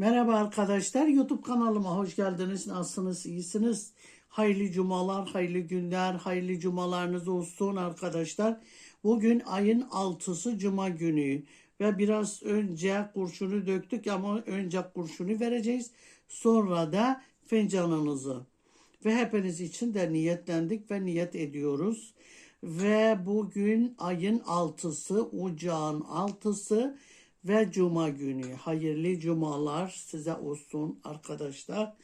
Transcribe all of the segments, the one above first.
Merhaba arkadaşlar. YouTube kanalıma hoş geldiniz. Nasılsınız? İyisiniz? Hayırlı cumalar, hayırlı günler, hayırlı cumalarınız olsun arkadaşlar. Bugün ayın 6'sı cuma günü ve biraz önce kurşunu döktük ama önce kurşunu vereceğiz. Sonra da fincanınızı. Ve hepiniz için de niyetlendik ve niyet ediyoruz. Ve bugün ayın 6'sı, ocağın 6'sı ve cuma günü. Hayırlı cumalar size olsun arkadaşlar.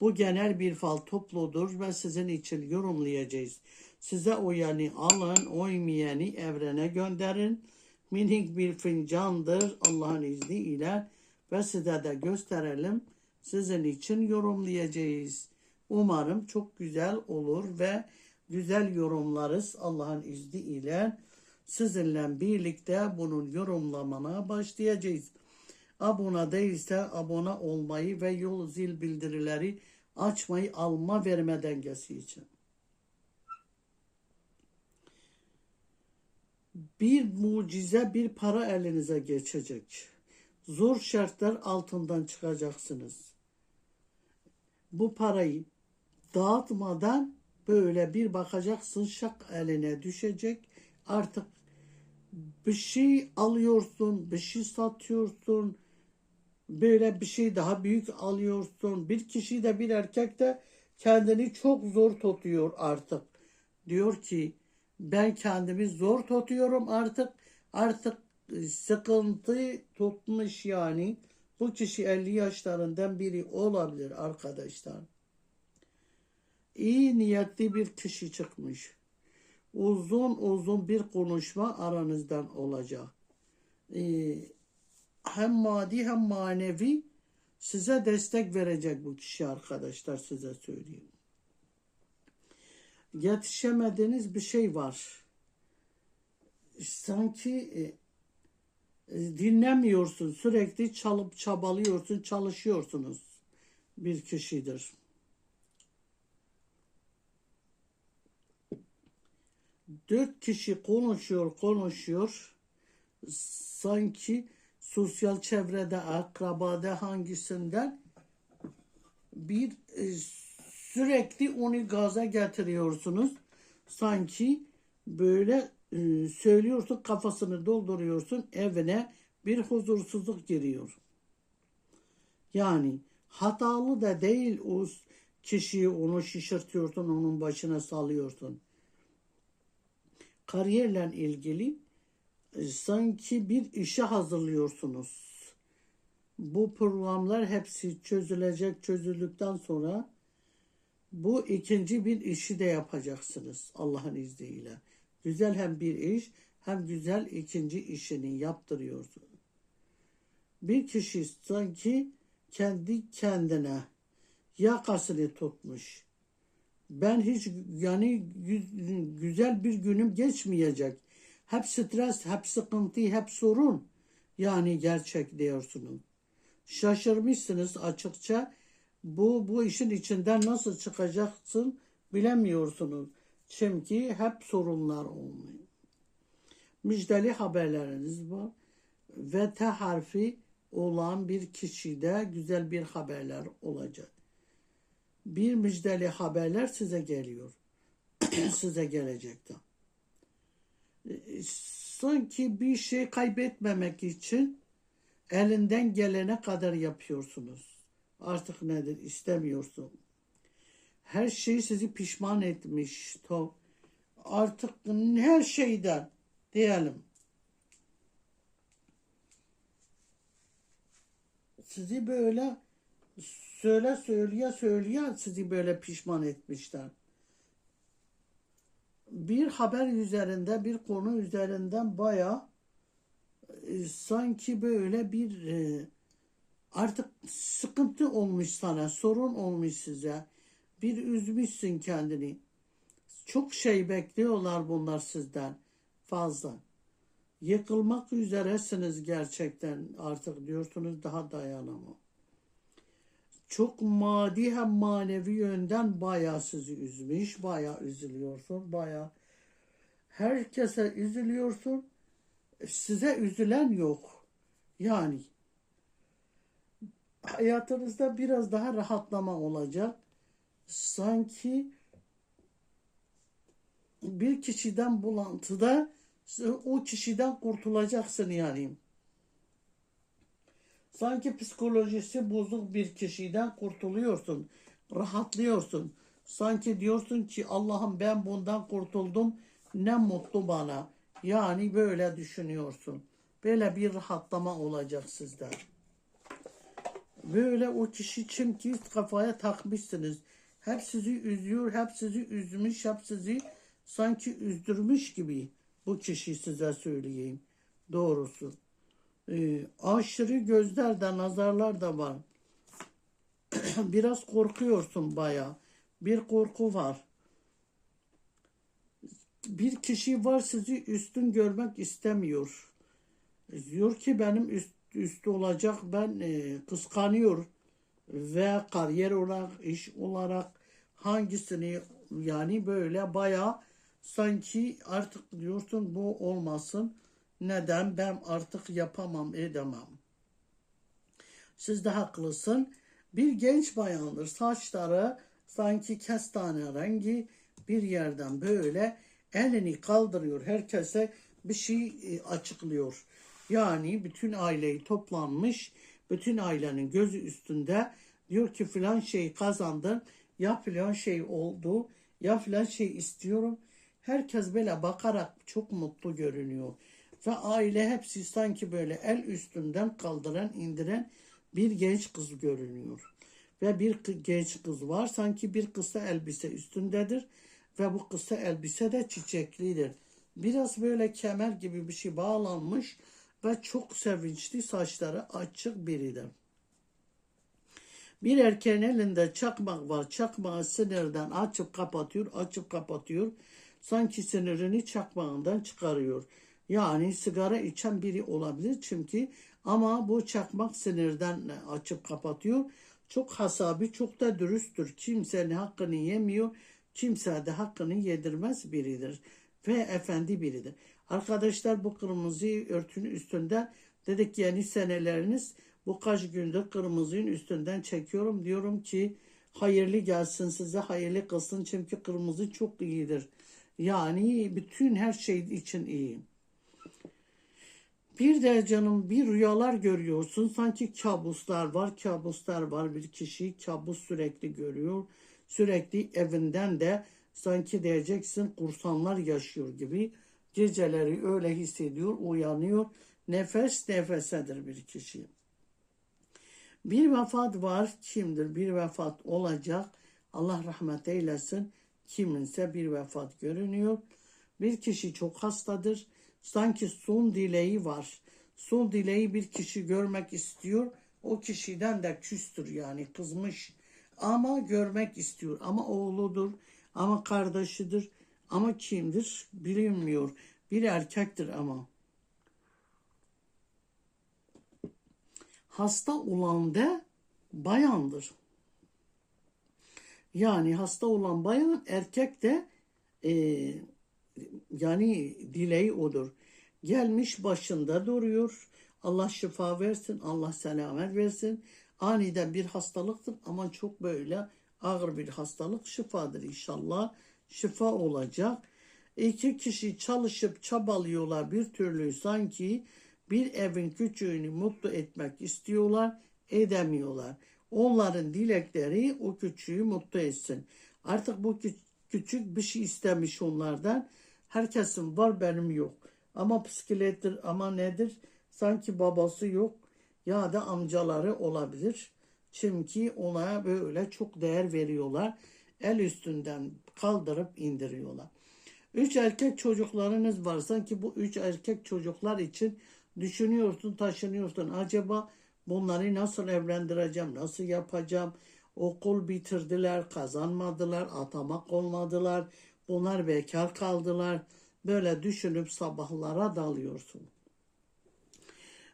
Bu genel bir fal topludur ve sizin için yorumlayacağız. Size uyanı alın, uymayanı evrene gönderin. Minik bir fincandır Allah'ın izniyle ve size de gösterelim. Sizin için yorumlayacağız. Umarım çok güzel olur ve güzel yorumlarız Allah'ın izniyle. Sizinle birlikte bunun yorumlamana başlayacağız. Abone değilse abone olmayı ve yol zil bildirileri açmayı alma verme dengesi için. Bir mucize bir para elinize geçecek. Zor şartlar altından çıkacaksınız. Bu parayı dağıtmadan böyle bir bakacaksın şak eline düşecek. Artık bir şey alıyorsun, bir şey satıyorsun, böyle bir şey daha büyük alıyorsun. Bir kişi de bir erkek de kendini çok zor tutuyor artık. Diyor ki ben kendimi zor tutuyorum artık. Artık sıkıntı tutmuş yani. Bu kişi 50 yaşlarından biri olabilir arkadaşlar. İyi niyetli bir kişi çıkmış uzun uzun bir konuşma aranızdan olacak. Ee, hem maddi hem manevi size destek verecek bu kişi arkadaşlar size söyleyeyim. Yetişemediğiniz bir şey var. Sanki e, e, dinlemiyorsun. Sürekli çalıp çabalıyorsun, çalışıyorsunuz. Bir kişidir. Dört kişi konuşuyor konuşuyor. Sanki sosyal çevrede akrabada hangisinden bir e, sürekli onu gaza getiriyorsunuz. Sanki böyle e, söylüyorsun kafasını dolduruyorsun evine bir huzursuzluk giriyor. Yani hatalı da değil o kişiyi onu şişirtiyorsun onun başına salıyorsun kariyerle ilgili e, sanki bir işe hazırlıyorsunuz. Bu programlar hepsi çözülecek çözüldükten sonra bu ikinci bir işi de yapacaksınız Allah'ın izniyle. Güzel hem bir iş hem güzel ikinci işini yaptırıyorsun. Bir kişi sanki kendi kendine yakasını tutmuş ben hiç yani güzel bir günüm geçmeyecek. Hep stres, hep sıkıntı, hep sorun. Yani gerçek diyorsunuz. Şaşırmışsınız açıkça. Bu bu işin içinden nasıl çıkacaksın bilemiyorsunuz. Çünkü hep sorunlar olmuyor. Müjdeli haberleriniz var. Ve T harfi olan bir kişide güzel bir haberler olacak bir müjdeli haberler size geliyor. size gelecekti. Sanki bir şey kaybetmemek için elinden gelene kadar yapıyorsunuz. Artık nedir istemiyorsun. Her şey sizi pişman etmiş. Artık her şeyden diyelim. Sizi böyle söyle söyleye söyleye sizi böyle pişman etmişler. Bir haber üzerinde, bir konu üzerinden baya e, sanki böyle bir e, artık sıkıntı olmuş sana, sorun olmuş size. Bir üzmüşsün kendini. Çok şey bekliyorlar bunlar sizden fazla. Yıkılmak üzeresiniz gerçekten artık diyorsunuz daha dayanamam çok maddi hem manevi yönden bayağı sizi üzmüş, bayağı üzülüyorsun, bayağı herkese üzülüyorsun. Size üzülen yok. Yani hayatınızda biraz daha rahatlama olacak. Sanki bir kişiden bulantıda o kişiden kurtulacaksın yani. Sanki psikolojisi bozuk bir kişiden kurtuluyorsun. Rahatlıyorsun. Sanki diyorsun ki Allah'ım ben bundan kurtuldum. Ne mutlu bana. Yani böyle düşünüyorsun. Böyle bir rahatlama olacak sizde. Böyle o kişi ki kafaya takmışsınız. Hep sizi üzüyor, hep sizi üzmüş, hep sizi sanki üzdürmüş gibi bu kişi size söyleyeyim. Doğrusu. Ee, aşırı gözler de nazarlar da var. Biraz korkuyorsun baya. Bir korku var. Bir kişi var sizi üstün görmek istemiyor. Diyor ki benim üst, üstü olacak ben e, kıskanıyor ve kariyer olarak iş olarak hangisini yani böyle baya sanki artık diyorsun bu olmasın. Neden ben artık yapamam edemem. Siz de haklısın. Bir genç bayandır. Saçları sanki kestane rengi bir yerden böyle elini kaldırıyor. Herkese bir şey e, açıklıyor. Yani bütün aileyi toplanmış. Bütün ailenin gözü üstünde diyor ki filan şey kazandın. Ya filan şey oldu. Ya filan şey istiyorum. Herkes böyle bakarak çok mutlu görünüyor. Ve aile hepsi sanki böyle el üstünden kaldıran indiren bir genç kız görünüyor. Ve bir genç kız var sanki bir kısa elbise üstündedir. Ve bu kısa elbise de çiçeklidir. Biraz böyle kemer gibi bir şey bağlanmış ve çok sevinçli saçları açık biridir. Bir erkeğin elinde çakmak var. Çakmağı sinirden açıp kapatıyor, açıp kapatıyor. Sanki sinirini çakmağından çıkarıyor. Yani sigara içen biri olabilir çünkü ama bu çakmak sinirden açıp kapatıyor. Çok hasabi, çok da dürüsttür. Kimsenin hakkını yemiyor. Kimse de hakkını yedirmez biridir. Ve efendi biridir. Arkadaşlar bu kırmızı örtünün üstünde dedik yeni seneleriniz bu kaç gündür kırmızının üstünden çekiyorum. Diyorum ki hayırlı gelsin size hayırlı kılsın çünkü kırmızı çok iyidir. Yani bütün her şey için iyi. Bir de canım bir rüyalar görüyorsun. Sanki kabuslar var, kabuslar var. Bir kişi kabus sürekli görüyor. Sürekli evinden de sanki diyeceksin kursanlar yaşıyor gibi. Geceleri öyle hissediyor, uyanıyor. Nefes nefesedir bir kişi. Bir vefat var. Kimdir? Bir vefat olacak. Allah rahmet eylesin. Kiminse bir vefat görünüyor. Bir kişi çok hastadır. Sanki son dileği var. Son dileği bir kişi görmek istiyor. O kişiden de küstür yani kızmış. Ama görmek istiyor. Ama oğludur. Ama kardeşidir. Ama kimdir? Bilinmiyor. Bir erkektir ama. Hasta olan da bayandır. Yani hasta olan bayan erkek de e, yani dileği odur. Gelmiş başında duruyor. Allah şifa versin, Allah selamet versin. Aniden bir hastalıktır ama çok böyle ağır bir hastalık şifadır inşallah. Şifa olacak. İki kişi çalışıp çabalıyorlar bir türlü sanki bir evin küçüğünü mutlu etmek istiyorlar, edemiyorlar. Onların dilekleri o küçüğü mutlu etsin. Artık bu küçük bir şey istemiş onlardan. Herkesin var benim yok. Ama bisiklettir ama nedir? Sanki babası yok ya da amcaları olabilir. Çünkü ona böyle çok değer veriyorlar. El üstünden kaldırıp indiriyorlar. Üç erkek çocuklarınız var. Sanki bu üç erkek çocuklar için düşünüyorsun, taşınıyorsun. Acaba bunları nasıl evlendireceğim, nasıl yapacağım? Okul bitirdiler, kazanmadılar, atamak olmadılar. Bunlar bekar kaldılar. Böyle düşünüp sabahlara dalıyorsun.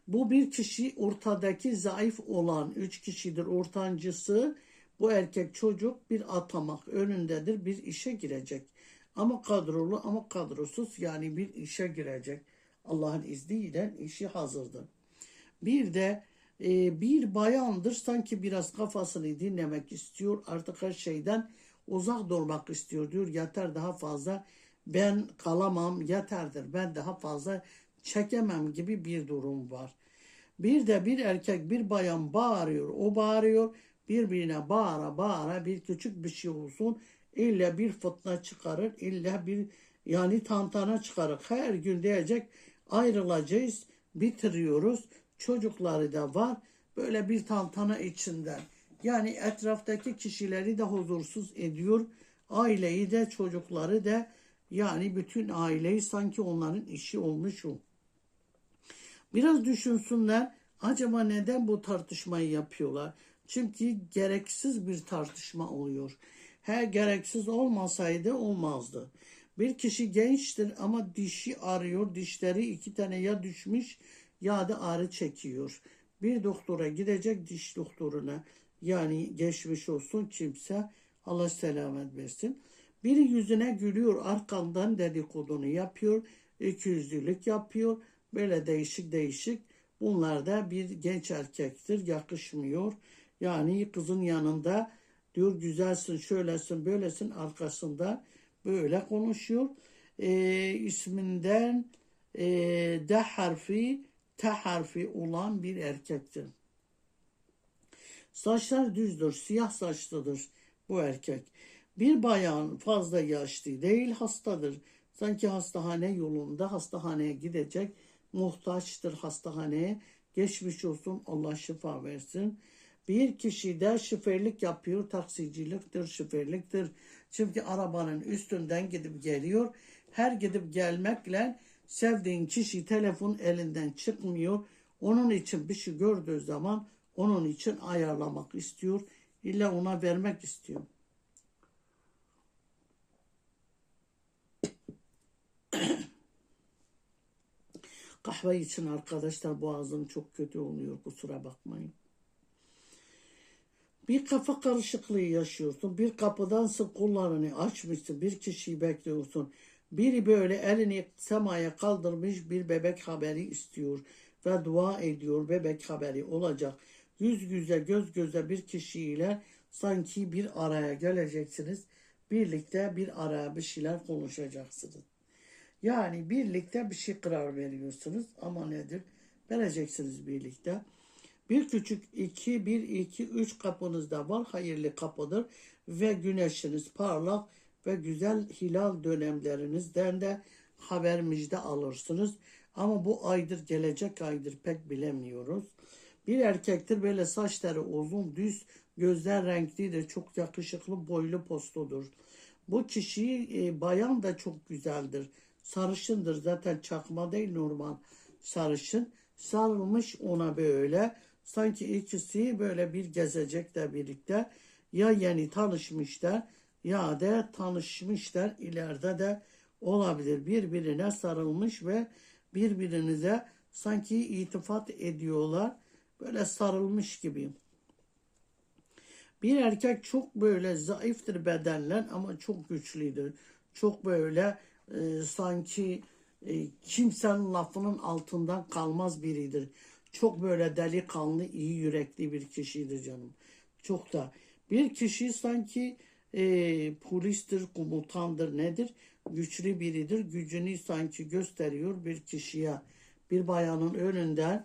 Bu bir kişi ortadaki zayıf olan üç kişidir ortancısı. Bu erkek çocuk bir atamak önündedir bir işe girecek. Ama kadrolu ama kadrosuz yani bir işe girecek. Allah'ın izniyle işi hazırdır. Bir de e, bir bayandır sanki biraz kafasını dinlemek istiyor artık her şeyden uzak durmak istiyor diyor. Yeter daha fazla ben kalamam yeterdir. Ben daha fazla çekemem gibi bir durum var. Bir de bir erkek bir bayan bağırıyor o bağırıyor. Birbirine bağıra bağıra bir küçük bir şey olsun illa bir fıtna çıkarır illa bir yani tantana çıkarır. Her gün diyecek ayrılacağız bitiriyoruz. Çocukları da var böyle bir tantana içinden yani etraftaki kişileri de huzursuz ediyor aileyi de çocukları da yani bütün aileyi sanki onların işi olmuş o. Biraz düşünsünler acaba neden bu tartışmayı yapıyorlar? Çünkü gereksiz bir tartışma oluyor. Her gereksiz olmasaydı olmazdı. Bir kişi gençtir ama dişi arıyor. Dişleri iki tane ya düşmüş ya da ağrı çekiyor. Bir doktora gidecek diş doktoruna. Yani geçmiş olsun kimse Allah selamet versin. Biri yüzüne gülüyor arkandan dedikodunu yapıyor. İkiyüzlülük yapıyor. Böyle değişik değişik. Bunlar da bir genç erkektir. Yakışmıyor. Yani kızın yanında diyor güzelsin, şöylesin, böylesin arkasında böyle konuşuyor. Ee, isminden e, D harfi, T harfi olan bir erkektir. Saçlar düzdür, siyah saçlıdır bu erkek. Bir bayan fazla yaşlı değil, hastadır. Sanki hastahane yolunda hastahaneye gidecek, muhtaçtır hastahaneye. Geçmiş olsun, Allah şifa versin. Bir kişi de şoförlük yapıyor, taksiciliktir, şoförlüktir. Çünkü arabanın üstünden gidip geliyor. Her gidip gelmekle sevdiğin kişi telefon elinden çıkmıyor. Onun için bir şey gördüğü zaman onun için ayarlamak istiyor. İlla ona vermek istiyor. Kahve için arkadaşlar boğazım çok kötü oluyor kusura bakmayın. Bir kafa karışıklığı yaşıyorsun. Bir kapıdan sık kollarını açmışsın. Bir kişiyi bekliyorsun. Biri böyle elini semaya kaldırmış bir bebek haberi istiyor. Ve dua ediyor bebek haberi olacak. Yüz yüze göz göze bir kişiyle sanki bir araya geleceksiniz. Birlikte bir araya bir şeyler konuşacaksınız. Yani birlikte bir şey karar veriyorsunuz ama nedir? Vereceksiniz birlikte. Bir küçük iki, bir, iki, üç kapınız da var. Hayırlı kapıdır. Ve güneşiniz parlak ve güzel hilal dönemlerinizden de haber müjde alırsınız. Ama bu aydır gelecek aydır pek bilemiyoruz. Bir erkektir böyle saçları uzun düz gözler renklidir çok yakışıklı boylu postudur. Bu kişi e, bayan da çok güzeldir. Sarışındır zaten çakma değil normal sarışın. Sarılmış ona böyle sanki ikisi böyle bir gezecekler birlikte. Ya yeni tanışmışlar ya da tanışmışlar ileride de olabilir. Birbirine sarılmış ve birbirinize sanki itifat ediyorlar. Böyle sarılmış gibi. Bir erkek çok böyle zayıftır bedenlen ama çok güçlüdür. Çok böyle e, sanki e, kimsenin lafının altından kalmaz biridir. Çok böyle delikanlı, iyi yürekli bir kişidir canım. Çok da. Bir kişi sanki e, polistir, komutandır, nedir? Güçlü biridir. Gücünü sanki gösteriyor bir kişiye. Bir bayanın önünde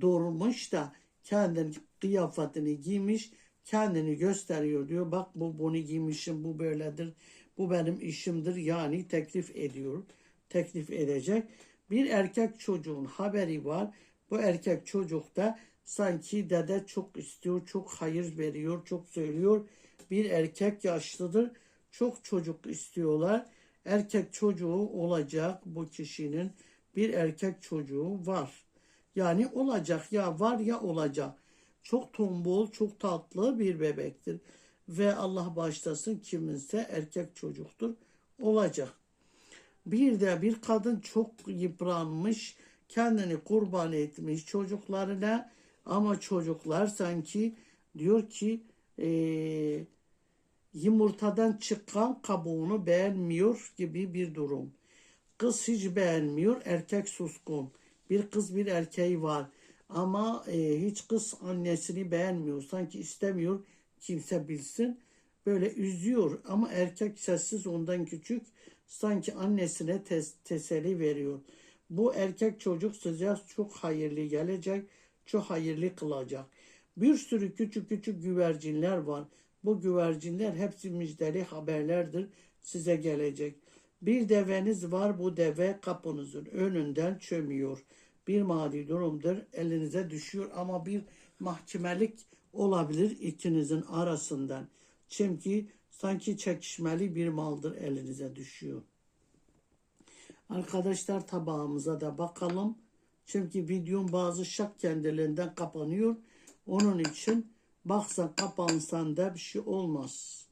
durmuş da kendini kıyafetini giymiş, kendini gösteriyor diyor. Bak bu bunu giymişim, bu böyledir, bu benim işimdir. Yani teklif ediyor, teklif edecek. Bir erkek çocuğun haberi var. Bu erkek çocuk da sanki dede çok istiyor, çok hayır veriyor, çok söylüyor. Bir erkek yaşlıdır, çok çocuk istiyorlar. Erkek çocuğu olacak bu kişinin bir erkek çocuğu var. Yani olacak ya var ya olacak. Çok tombul, çok tatlı bir bebektir. Ve Allah başlasın kiminse erkek çocuktur olacak. Bir de bir kadın çok yıpranmış, kendini kurban etmiş çocuklarına ama çocuklar sanki diyor ki e, yumurtadan çıkan kabuğunu beğenmiyor gibi bir durum. Kız hiç beğenmiyor, erkek suskun. Bir kız bir erkeği var. Ama e, hiç kız annesini beğenmiyor. Sanki istemiyor kimse bilsin. Böyle üzüyor ama erkek sessiz ondan küçük. Sanki annesine tes- teselli veriyor. Bu erkek çocuk size çok hayırlı gelecek, çok hayırlı kılacak. Bir sürü küçük küçük güvercinler var. Bu güvercinler hepsi müjdeli haberlerdir size gelecek. Bir deveniz var bu deve kapınızın önünden çömüyor. Bir mali durumdur elinize düşüyor ama bir mahkemelik olabilir ikinizin arasından. Çünkü sanki çekişmeli bir maldır elinize düşüyor. Arkadaşlar tabağımıza da bakalım. Çünkü videom bazı şak kendiliğinden kapanıyor. Onun için baksan kapansan da bir şey olmaz.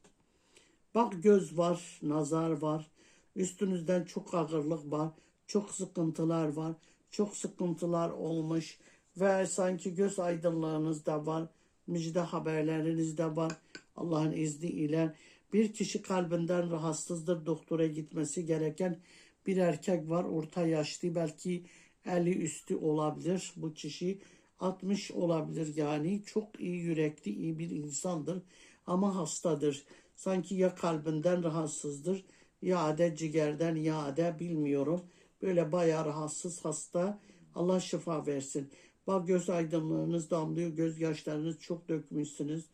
Bak göz var, nazar var. Üstünüzden çok ağırlık var. Çok sıkıntılar var. Çok sıkıntılar olmuş. Ve sanki göz aydınlığınız da var. Müjde haberleriniz de var. Allah'ın izniyle. Bir kişi kalbinden rahatsızdır. Doktora gitmesi gereken bir erkek var. Orta yaşlı belki 50 üstü olabilir. Bu kişi 60 olabilir yani. Çok iyi yürekli, iyi bir insandır. Ama hastadır. Sanki ya kalbinden rahatsızdır ya da ciğerden ya da bilmiyorum. Böyle bayağı rahatsız hasta. Allah şifa versin. Bak göz aydınlığınız damlıyor. Gözyaşlarınız çok dökmüşsünüz.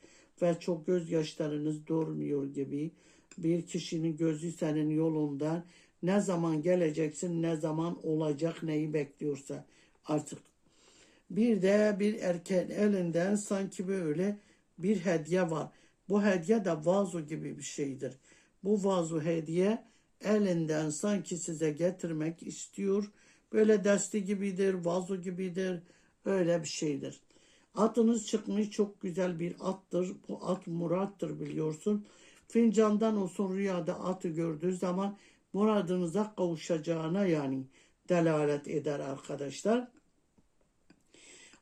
Ve çok gözyaşlarınız durmuyor gibi. Bir kişinin gözü senin yolundan ne zaman geleceksin, ne zaman olacak, neyi bekliyorsa artık. Bir de bir erkeğin elinden sanki böyle bir hediye var. Bu hediye de vazo gibi bir şeydir. Bu vazo hediye elinden sanki size getirmek istiyor. Böyle desti gibidir, vazo gibidir. Öyle bir şeydir. Atınız çıkmış çok güzel bir attır. Bu at Murat'tır biliyorsun. Fincandan olsun rüyada atı gördüğü zaman muradınıza kavuşacağına yani delalet eder arkadaşlar.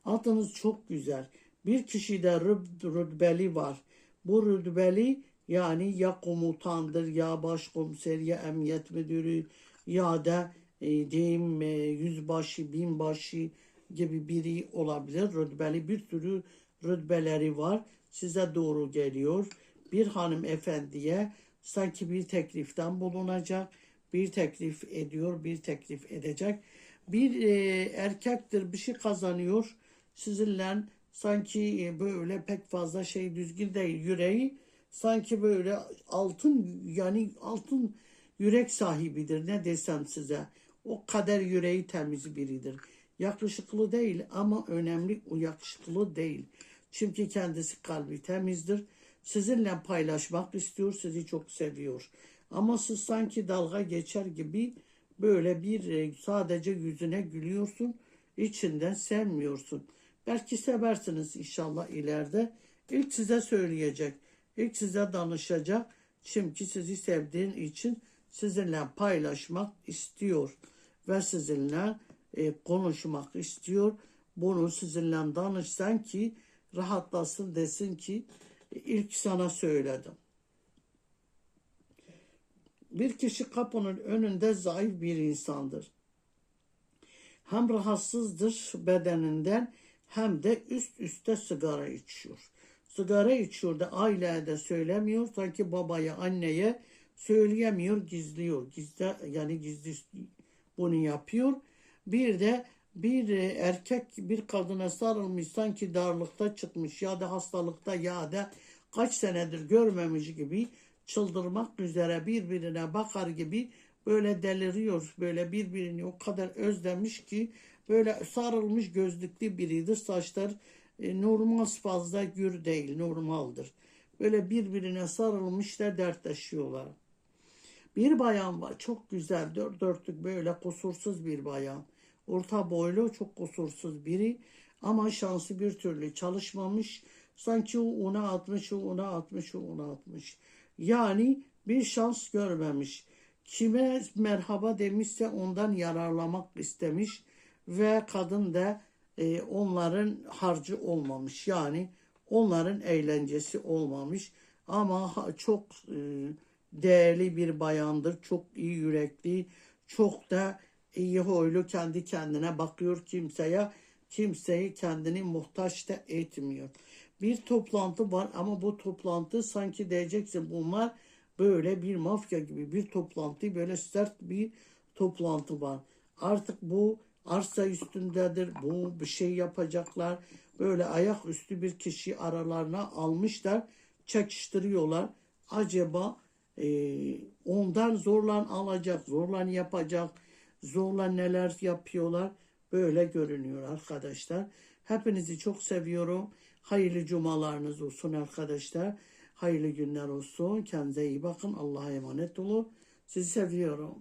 Atınız çok güzel. Bir kişide rüb- rütbeli var. Bu rütbeli yani ya komutandır ya başkomiser ya emniyet müdürü ya da e, diyeyim e, yüzbaşı, binbaşı gibi biri olabilir. Rütbeli bir sürü rütbeleri var. Size doğru geliyor. Bir hanım efendiye sanki bir tekliften bulunacak. Bir teklif ediyor, bir teklif edecek. Bir e, erkektir bir şey kazanıyor. Sizinle sanki e, böyle pek fazla şey düzgün değil. Yüreği sanki böyle altın yani altın yürek sahibidir ne desem size. O kader yüreği temiz biridir. Yakışıklı değil ama önemli o yakışıklı değil. Çünkü kendisi kalbi temizdir. Sizinle paylaşmak istiyor, sizi çok seviyor. Ama siz sanki dalga geçer gibi böyle bir e, sadece yüzüne gülüyorsun, içinden sevmiyorsun. Belki seversiniz inşallah ileride. İlk size söyleyecek, ilk size danışacak. Çünkü sizi sevdiğin için sizinle paylaşmak istiyor ve sizinle e, konuşmak istiyor. Bunu sizinle danışsan ki rahatlasın desin ki ilk sana söyledim. Bir kişi kapının önünde zayıf bir insandır. Hem rahatsızdır bedeninden hem de üst üste sigara içiyor. Sigara içiyor da aileye de söylemiyor. Sanki babaya, anneye söyleyemiyor, gizliyor. Gizli, yani gizli bunu yapıyor. Bir de bir erkek bir kadına sarılmış sanki darlıkta çıkmış ya da hastalıkta ya da kaç senedir görmemiş gibi çıldırmak üzere birbirine bakar gibi böyle deliriyor. Böyle birbirini o kadar özlemiş ki böyle sarılmış gözlüklü biridir. Saçlar e, normal fazla gür değil normaldir. Böyle birbirine sarılmışlar dertleşiyorlar. Bir bayan var çok güzel dört dörtlük böyle kusursuz bir bayan. Orta boylu çok kusursuz biri ama şansı bir türlü çalışmamış. Sanki ona atmış, ona atmış, ona atmış. Yani bir şans görmemiş. Kime merhaba demişse ondan yararlamak istemiş ve kadın da e, onların harcı olmamış. Yani onların eğlencesi olmamış ama çok e, değerli bir bayandır. Çok iyi yürekli, çok da iyi huylu kendi kendine bakıyor kimseye kimseyi kendini muhtaç da etmiyor. Bir toplantı var ama bu toplantı sanki diyeceksin bunlar böyle bir mafya gibi bir toplantı böyle sert bir toplantı var. Artık bu arsa üstündedir. Bu bir şey yapacaklar. Böyle ayaküstü bir kişi aralarına almışlar. Çekiştiriyorlar. Acaba e, ondan zorlan alacak, zorlan yapacak, zorla neler yapıyorlar. Böyle görünüyor arkadaşlar. Hepinizi çok seviyorum. Hayırlı cumalarınız olsun arkadaşlar. Hayırlı günler olsun. Kendinize iyi bakın. Allah'a emanet olun. Sizi seviyorum.